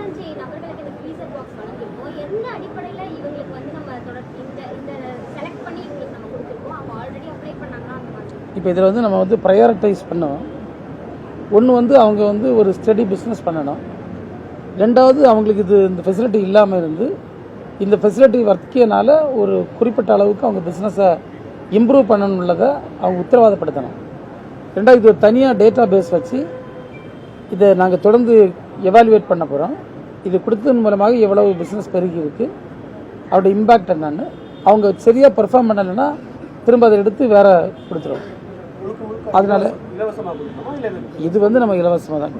இருபத்தஞ்சு நபர்களுக்கு இந்த ஃப்ரீசர் பாக்ஸ் வழங்கியிருக்கோம். எந்த அடிப்படையில் இவங்களுக்கு வந்து நம்ம தொடர் இந்த இந்த செலக்ட் பண்ணி இவங்களுக்கு நம்ம கொடுத்துருக்கோம்? அவங்க ஆல்ரெடி அப்ளை பண்ணாங்களா? அந்த மாதிரி இப்போ இதில் வந்து நம்ம வந்து ப்ரையாரிட்டைஸ் பண்ணோம் ஒன்று வந்து அவங்க வந்து ஒரு ஸ்டடி பிஸ்னஸ் பண்ணணும். ரெண்டாவது அவங்களுக்கு இது இந்த ஃபெசிலிட்டி இல்லாமல் இருந்து இந்த ஃபெசிலிட்டி வர்க்கியனால ஒரு குறிப்பிட்ட அளவுக்கு அவங்க பிஸ்னஸை இம்ப்ரூவ் பண்ணணுள்ளதை அவங்க உத்தரவாதப்படுத்தணும். ரெண்டாவது இது ஒரு தனியாக டேட்டா பேஸ் வச்சு இதை நாங்கள் தொடர்ந்து எவாலுவேட் பண்ண போகிறோம் இது கொடுத்ததன் மூலமாக எவ்வளவு பிஸ்னஸ் பெருகி இருக்கு? அவரோட இம்பேக்ட் என்னன்னு அவங்க சரியாக பெர்ஃபார்ம் பண்ணலைன்னா திரும்ப அதை எடுத்து வேற கொடுத்துருவோம் அதனால இது வந்து நம்ம இலவசமாக தான்.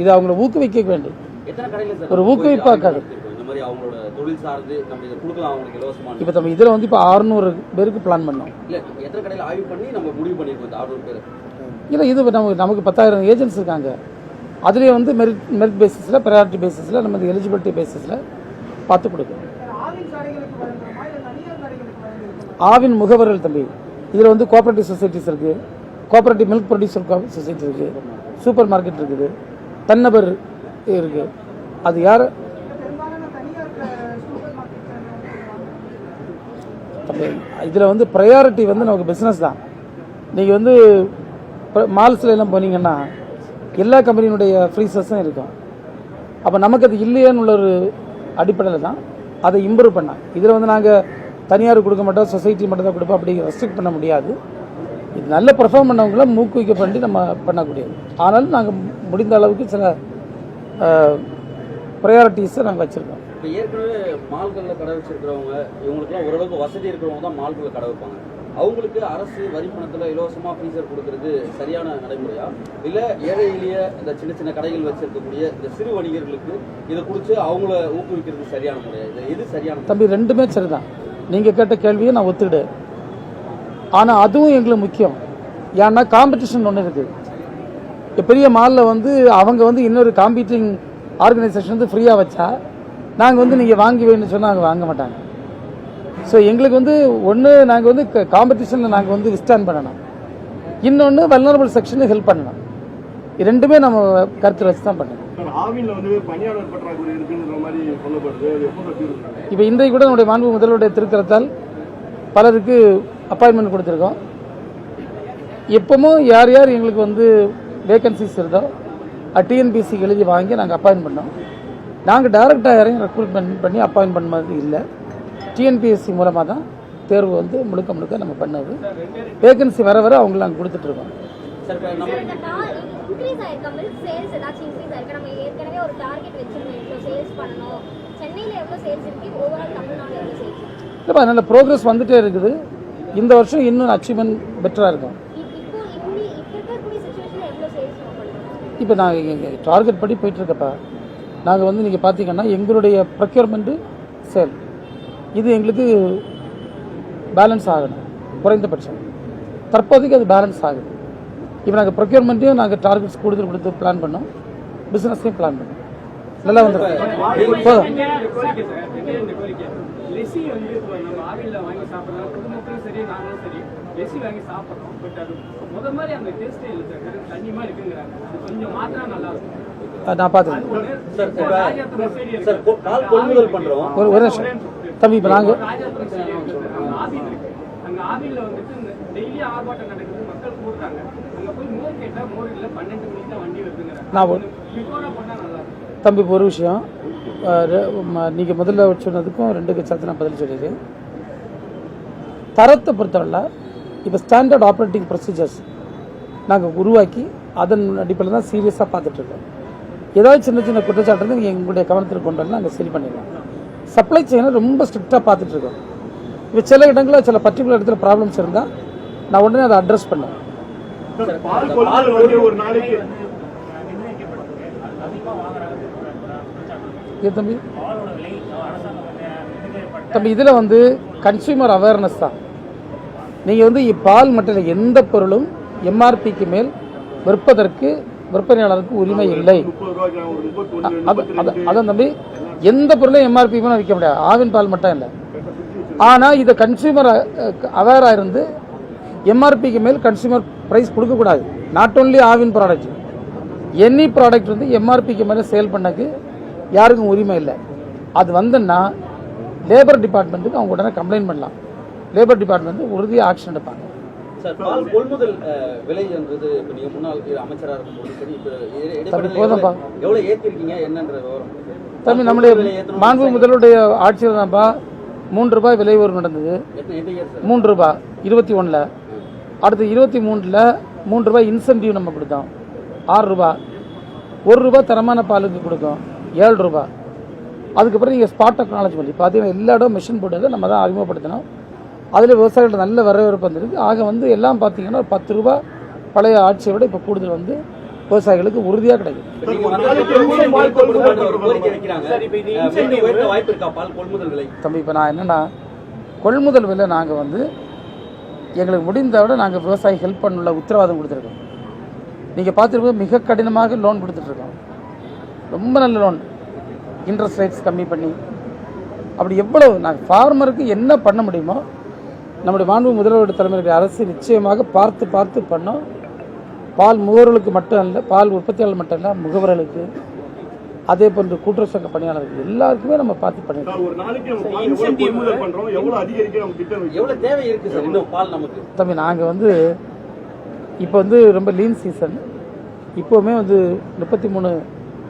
இது அவங்கள ஊக்குவிக்க வேண்டும். ஒரு நம்ம அவங்களுக்கு இலவசமான இப்போ நம்ம இதில் வந்து இப்போ அறுநூறு பேருக்கு பிளான் பண்ணோம். இல்ல நம்ம இது நமக்கு நமக்கு பத்தாயிரம் ஏஜென்ட்ஸ் இருக்காங்க. அதுலேயே வந்து மெரிட் மெரிட் பேசிஸில் ப்ரையாரிட்டி பேசிஸில் நம்ம எலிஜிபிலிட்டி பேசிஸில் பார்த்து கொடுக்கணும். ஆவின் முகவர்கள் தம்பி இதில் வந்து கோஆப்ரேட்டிவ் சொசைட்டிஸ் இருக்குது கோஆப்ரேட்டிவ் மில்க் ப்ரொடியூசர் சொசைட்டி இருக்குது சூப்பர் மார்க்கெட் இருக்குது. தன்னபர் இருக்குது அது யார்? இதில் வந்து ப்ரையாரிட்டி வந்து நமக்கு பிஸ்னஸ் தான். நீங்கள் வந்து மால்ஸில் எல்லாம் போனீங்கன்னா எல்லா கம்பெனியினுடைய ஃப்ரீசஸும் இருக்கும். அப்போ நமக்கு அது இல்லையான்னு உள்ள ஒரு அடிப்படையில் தான் அதை இம்ப்ரூவ் பண்ண. இதில் வந்து நாங்கள் தனியார் கொடுக்க மாட்டோம் சொசைட்டி மட்டும் தான் கொடுப்போம் அப்படி ரெஸ்ட்ரிக்ட் பண்ண முடியாது. இது நல்ல பெர்ஃபார்ம் பண்ணவங்கள மூக்குவிக்க பண்ணி நம்ம பண்ணக்கூடியது. ஆனாலும் நாங்கள் முடிந்த அளவுக்கு சில ப்ரையாரிட்டிஸை நாங்கள் வச்சுருக்கோம். இப்போ ஏற்கனவே மால்களில் கடை வச்சிருக்கிறவங்க இவங்களுக்குலாம் ஓரளவுக்கு வசதி இருக்கிறவங்க தான் மால்களில் கடை வைப்பாங்க. அவங்களுக்கு அரசு வரி பணத்தில் இலவசமாக ஃபீஸர் கொடுக்கறது சரியான நடைமுறையா? இல்லை ஏழை எளிய இந்த சின்ன சின்ன கடைகள் வச்சிருக்கக்கூடிய இந்த சிறு வணிகர்களுக்கு இதை கொடுத்து அவங்கள ஊக்குவிக்கிறது சரியான முறையா? இது எது சரியான தம்பி ரெண்டுமே சரிதான். நீங்கள் கேட்ட கேள்வியை நான் ஒத்துடு ஆனால் அதுவும் எங்களுக்கு முக்கியம். ஏன்னா காம்படிஷன் ஒன்று இருக்குது பெரிய மாலில் வந்து அவங்க வந்து இன்னொரு காம்பீட்டிங் ஆர்கனைசேஷன் வந்து ஃப்ரீயாக வச்சா நாங்கள் வந்து நீங்கள் வாங்கி வேணும்னு சொன்னால் அவங்க வாங்க மாட்டாங்க. ஸோ எங்களுக்கு வந்து ஒன்று நாங்கள் வந்து காம்படிஷனில் நாங்கள் வந்து விஸ்டாண்ட் பண்ணணும். இன்னொன்று வல்னரபிள் செக்ஷனுக்கு ஹெல்ப் பண்ணணும். ரெண்டுமே நம்ம கருத்தில் வச்சு தான் பண்ணணும் இப்போ இன்றைக்கு கூட நம்முடைய மாண்பு முதல்வருடைய திருக்கரத்தால் பலருக்கு அப்பாயின்மெண்ட் கொடுத்துருக்கோம். எப்பவும் யார் யார் எங்களுக்கு வந்து வேகன்சிஸ் இருந்தோ டிஎன்பிசிக்கு எழுதி வாங்கி நாங்கள் அப்பாயின் பண்ணோம். நாங்கள் டைரெக்டாக யாரையும் ரெக்ரூட்மெண்ட் பண்ணி அப்பாயின் பண்ண மாதிரி இல்லை. டிஎன்பிஎஸ்சி மூலமாக தான் தேர்வு வந்து முழுக்க முழுக்க நம்ம பண்ணது. வேகன்சி வர வர அவங்கள நாங்கள் கொடுத்துட்ருக்கோம் இல்லைப்பா நல்ல ப்ரோக்ரஸ் வந்துட்டே இருக்குது. இந்த வருஷம் இன்னும் அச்சீவ்மெண்ட் பெட்டராக இருக்கும். இப்போ இப்போ நாங்கள் எங்கள் டார்கெட் படி போயிட்டுருக்கப்பா நாங்கள் வந்து நீங்கள் பார்த்தீங்கன்னா எங்களுடைய ப்ரொக்யூர்மெண்ட்டு சேல் இது எங்களுக்கு பேலன்ஸ் ஆகணும். குறைந்தபட்சம். தற்போதைக்கு அது பேலன்ஸ் ஆகுது. இப்போ நாங்கள் ப்ரொக்யூர்மெண்ட்டையும் நாங்கள் டார்கெட்ஸ் கூடுதல் கொடுத்து பிளான் பண்ணோம். பிஸ்னஸையும் பிளான் பண்ணோம். நல்லா வந்துடும் போதும். லெசி வந்து இப்போ நம்ம ஆவியில் வாங்கி சாப்பிட்றோம். குடும்பத்திலும் சரி நாங்களும் சரி. லெசி வாங்கி சாப்பிட்றோம். பட் அது முத மாதிரி அந்த டேஸ்ட்டே இல்லை சார் வெறும் தண்ணிமா இருக்குங்கிறாங்க. அது கொஞ்சம் மாத்தினா நல்லா இருக்கும். அஹ் நான் பார்த்துக்கிறேன். சார் சார் கொள்முதல் ஒரு ஒரு நிமிஷம். தம்பி இப்போ நாங்கள் நான் தம்பி ஒரு விஷயம். நீங்கள் முதல்ல சொன்னதுக்கும் ரெண்டுக்கு சேர்த்து நான் பதில் சொல்லிடுறேன் தரத்தை பொறுத்தவரை இப்போ ஸ்டாண்டர்ட் ஆப்ரேட்டிங் ப்ரொசீஜர்ஸ் நாங்கள் உருவாக்கி அதன் அடிப்படையில் தான் சீரியஸாக பார்த்துட்ருக்கோம் ஏதாவது சின்ன சின்ன குற்றச்சாட்டு எங்களுடைய கவனத்தில் கொண்டு வந்து நாங்கள் சரி பண்ணிடலாம் சப்ளை செயினை ரொம்ப ஸ்ட்ரிக்டாக பார்த்துட்ருக்கோம் இப்போ சில இடங்களில் சில பர்டிகுலர் இடத்துல ப்ராப்ளம்ஸ் இருந்தால் நான் உடனே அதை அட்ரஸ் பண்ணேன் தம்பி? தம்பி இதில் வந்து கன்சியூமர் அவேர்னஸ் தான். நீங்கள் வந்து பால் மட்டும் எந்த பொருளும் எம்ஆர்பிக்கு மேல் விற்பதற்கு விற்பனையாளருக்கு உரிமை இல்லை. அதான் தம்பி எந்த பொருளும் எம்ஆர்பி மேலே விற்க முடியாது. ஆவின் பால் மட்டும் இல்லை. ஆனால் இதை கன்சியூமர் அவேராக இருந்து எம்ஆர்பிக்கு மேல் கன்சியூமர் ப்ரைஸ் கொடுக்கக்கூடாது not only Aavin product any product வந்து எம்ஆர்பிக்கு மேலே சேல் பண்ணக்கு யாருக்கும் உரிமை இல்லை. அது வந்தன்னா லேபர் டிபார்ட்மெண்ட்டுக்கு அவங்க உடனே கம்ப்ளைண்ட் பண்ணலாம். லேபர் டிபார்ட்மெண்ட் உறுதியாக ஆக்ஷன் எடுப்பாங்க. கொள்முதல் விலைன்றது இப்போ நீங்க முன்னாள் அமைச்சராக இருக்கும்போது சரி இப்போ தம்பி, போதும்பா. எவ்வளோ ஏற்றிருக்கீங்க என்னன்ற விவரம். தம்பி நம்முடைய மாண்பு முதலுடைய ஆட்சியில் தான்ப்பா மூன்று ரூபாய் விலை உயர்வு நடந்தது. மூன்று ரூபாய் இருபத்தி ஒன்றில் அடுத்து இருபத்தி மூணில் மூன்று ரூபாய் இன்சென்டிவ் நம்ம கொடுத்தோம். ஆறு ரூபாய். ஒரு ரூபாய் தரமான பாலுக்கு கொடுக்கும் ஏழு ரூபாய். அதுக்கப்புறம் நீங்கள் ஸ்பாட் டெக்னாலஜி பண்ணி பார்த்தீங்கன்னா எல்லா இடம் மிஷின் போட்டு நம்ம தான் அறிமுகப்படுத்தினோம். அதில் விவசாயிகள் நல்ல வரவேற்பு வந்திருக்கு. ஆக வந்து எல்லாம் பார்த்தீங்கன்னா பத்து ரூபாய் பழைய ஆட்சியை விட இப்போ கூடுதல் வந்து விவசாயிகளுக்கு உறுதியாக கிடைக்கும். தம்பி இப்போ நான் என்னென்னா கொள்முதல் விலை நாங்கள் வந்து எங்களுக்கு முடிந்த விட நாங்கள் விவசாயி ஹெல்ப் பண்ணல உத்தரவாதம் கொடுத்துருக்கோம். நீங்கள் பார்த்துருப்போம் மிக கடினமாக லோன் கொடுத்துட்ருக்கோம். ரொம்ப நல்ல லோன். இன்ட்ரெஸ்ட் ரேட்ஸ் கம்மி பண்ணி. அப்படி எவ்வளவு நாங்கள் ஃபார்மருக்கு என்ன பண்ண முடியுமோ நம்முடைய மாண்பு முதல்வருடைய தலைமையில் அரசு நிச்சயமாக பார்த்து பார்த்து பண்ணோம். பால் முகவர்களுக்கு மட்டும் அல்ல பால் உற்பத்தியாளர் மட்டும் இல்லை முகவர்களுக்கு அதே போன்று கூட்டுறவு சங்க பணியாளர்கள் எல்லாருக்குமே நம்ம பார்த்து பண்ணிருக்கோம். சார், ஒரு நாளைக்கு நம்ம பால் எவ்வளவு கொள்முதல் பண்றோம்? எவ்வளவு அதிகரிக்க நம்ம திட்டம் வைக்கிறோம்? எவ்வளவு தேவை இருக்கு சார்? இன்னும் பால் நமக்கு? தம்பி நாங்கள் வந்து இப்போ வந்து ரொம்ப லீன் சீசன் இப்போவுமே வந்து முப்பத்தி மூணு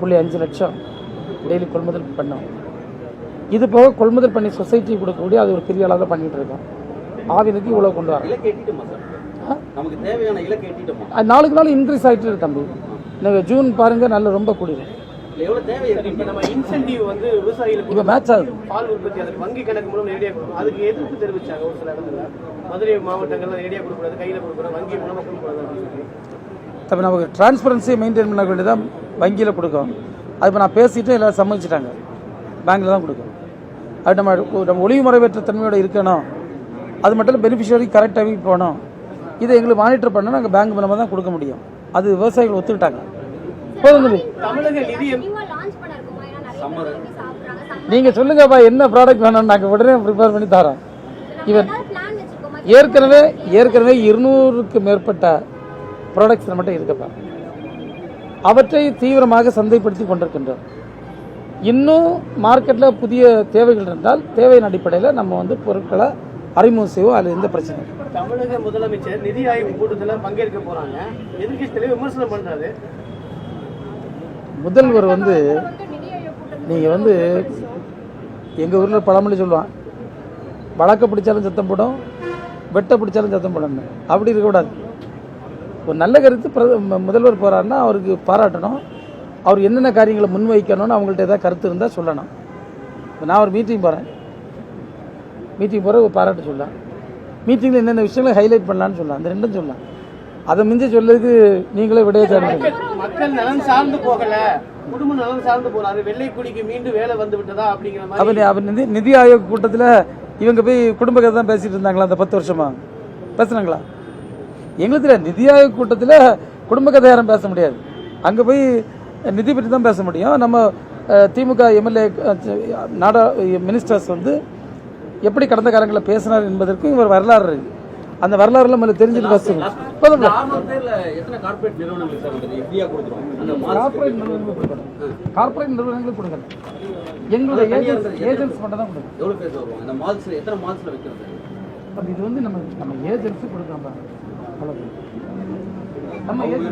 புள்ளி அஞ்சு லட்சம் டெய்லி கொள்முதல் பண்ணோம். இது போக கொள்முதல் பண்ணி சொசைட்டி கொடுக்கக்கூடிய அது ஒரு பெரிய அளவில் பண்ணிட்டு இருக்கோம். ஆவினுக்கு இவ்வளோ கொண்டு வரோம் நமக்கு தேவையான இலக்கு எட்டிட்டோமா? அது நாளுக்கு நாள் இன்க்ரீஸ் ஆகிட்டு இருக்கு தம்பி. நீங்கள் ஜூன் பாருங்கள் நல்ல ரொம்ப கூடிடும் இல்ல எவ்வளவு தேவை இருக்கு நம்ம இன்சென்டிவ் வந்து விவசாயிகளுக்கு இப்போ மேட்ச் ஆகுது. பால் உற்பத்தி அதுக்கு வங்கி கணக்கு மூலம் நேரடியாக கொடுக்கணும். அதுக்கு எதிர்ப்பு தெரிவிச்சாங்க ஒரு சில இடத்துல மதுரை மாவட்டங்கள்ல நேரடியாக கொடுக்கூடாது கையில் கொடுக்கூடாது வங்கி மூலமா கொடுக்கூடாது அப்படின்னு சொல்லி. தம்பி நமக்கு டிரான்ஸ்பரன்சியை மெயின்டைன் பண்ண வேண்டியதான் வங்கியில் கொடுக்கும் அது இப்போ நான் பேசிட்டு எல்லாம் சம்மதிச்சிட்டாங்க பேங்க்கில் தான் கொடுக்கும் அது நம்ம நம்ம ஒளிவு முறைவற்ற தன்மையோட இருக்கணும். அது மட்டும் இல்லை பெனிஃபிஷியரி கரெக்டாக போகணும். இதை எங்களுக்கு மானிட்டர் பண்ண நாங்கள் பேங்க் மூலமாக தான் கொடுக்க முடியும். அது விவசாயிகள் ஒத்துக்கிட்டாங்க. போதும் தம்பி. நீங்கள் சொல்லுங்கப்பா என்ன ப்ராடக்ட் வேணும்னு நாங்கள் உடனே ப்ரிப்பேர் பண்ணி தரோம். இவன் ஏதாவது பிளான் வச்சிருக்கோமா? ஏற்கனவே ஏற்கனவே இருநூறுக்கு மேற்பட்ட ப்ராடக்ட்ஸ் நம்மகிட்ட இருக்கப்பா அவற்றை தீவிரமாக சந்தைப்படுத்தி கொண்டிருக்கின்றோம். இன்னும் மார்க்கெட்டில் புதிய தேவைகள் இருந்தால் தேவையின் அடிப்படையில் நம்ம வந்து பொருட்களை அறிமுகம் செய்வோம் அதில் எந்த பிரச்சனையும் இல்லை. தமிழக முதலமைச்சர் நிதி ஆய்வு கூட்டத்துல பங்கேற்க போறாங்க. எதிர்க்கட்சி தலைவர் விமர்சனம் பண்றாரு. முதல்வர் வந்து நீங்கள் வந்து எங்கள் ஊரில் பழமொழி சொல்லுவான் வழக்க பிடிச்சாலும் சத்தம் போடும் வெட்ட பிடிச்சாலும் சத்தம் போடணும் அப்படி இருக்கக்கூடாது ஒரு நல்ல கருத்து ம- முதல்வர் போகிறாருன்னா அவருக்கு பாராட்டணும். அவர் என்னென்ன காரியங்களை முன்வைக்கணும்னு அவங்கள்ட்ட ஏதாவது கருத்து இருந்தால் சொல்லணும். இப்போ நான் ஒரு மீட்டிங் போகிறேன் மீட்டிங் போகிற பாராட்டு சொல்லலாம் மீட்டிங்கில் என்னென்ன விஷயங்களை ஹைலைட் பண்ணலான்னு சொல்லலாம் அந்த ரெண்டும் சொல்லலாம் அதை மிஞ்சி சொல்லதுக்கு நீங்களே விடைய தேடுறீங்க மக்கள் நலன் சார்ந்து போகல. குடும்ப நலன் சார்ந்து போறாரு வெள்ளை குடிக்கு மீண்டும் வேலை வந்து விட்டதா அப்படிங்கிற மாதிரி அவர் நிதி நிதி ஆயோக் கூட்டத்தில் இவங்க போய் குடும்ப கதை தான் பேசிட்டு இருந்தாங்களா அந்த பத்து வருஷமா? பேசுனாங்களா? எங்களுக்கு நிதி ஆயோக் கூட்டத்தில் குடும்ப கதை யாரும் பேச முடியாது. அங்கே போய் நிதி பற்றி தான் பேச முடியும். நம்ம திமுக எம்எல்ஏ நாடா மினிஸ்டர்ஸ் வந்து எப்படி கடந்த காலங்களில் பேசினார் என்பதற்கும் இவர் வரலாறு. இருக்கு அந்த வரலாறுல நம்ம தெரிஞ்சுட்டு அந்த கார்பரேட் நிறுவனங்களுக்கு கார்பரேட் நிறுவனங்களுக்கு கொடுக்கணும். எங்களுடைய ஏஜென்ட்ஸ் ஏஜென்ட்ஸ் மட்டும் தான் கொடுக்கணும். எவ்வளவு பேர் வருவாங்க? இந்த மால்ஸ்ல எத்தனை மால்ஸ்ல வைக்கிறது? அப்ப இது வந்து நம்ம நம்ம ஏஜென்சி கொடுக்குறோம் பாருங்க. அவ்வளவுதான். நம்ம அவங்க